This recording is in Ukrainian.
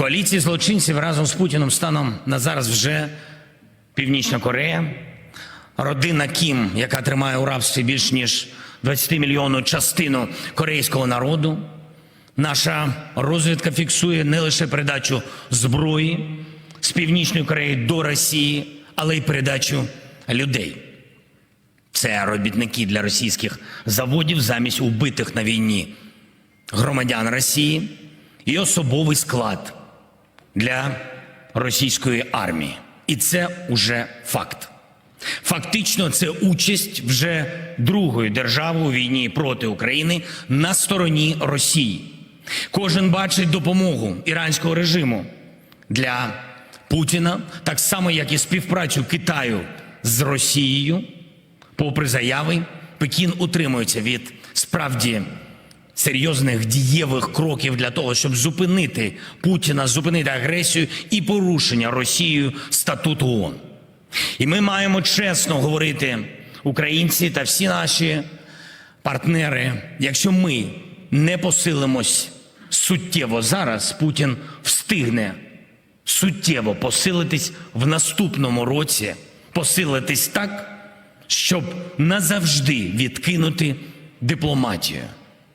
коаліції злочинців разом з Путіним станом на зараз вже Північна Корея, родина Кім, яка тримає у рабстві більш ніж 20 мільйонну частину корейського народу. Наша розвідка фіксує не лише передачу зброї з Північної Кореї до Росії, але й передачу людей. Це робітники для російських заводів замість убитих на війні громадян Росії і особовий склад для російської армії. І це уже факт. Фактично, це участь вже другої держави у війні проти України на стороні Росії. Кожен бачить допомогу іранського режиму для Путіна, так само як і співпрацю Китаю з Росією. Попри заяви, Пекін утримується від справді серйозних дієвих кроків для того, щоб зупинити Путіна, зупинити агресію і порушення Росією статуту ООН. І ми маємо чесно говорити, українці та всі наші партнери, якщо ми не посилимось суттєво зараз, Путін встигне суттєво посилитись в наступному році, посилитись так, щоб назавжди відкинути дипломатію.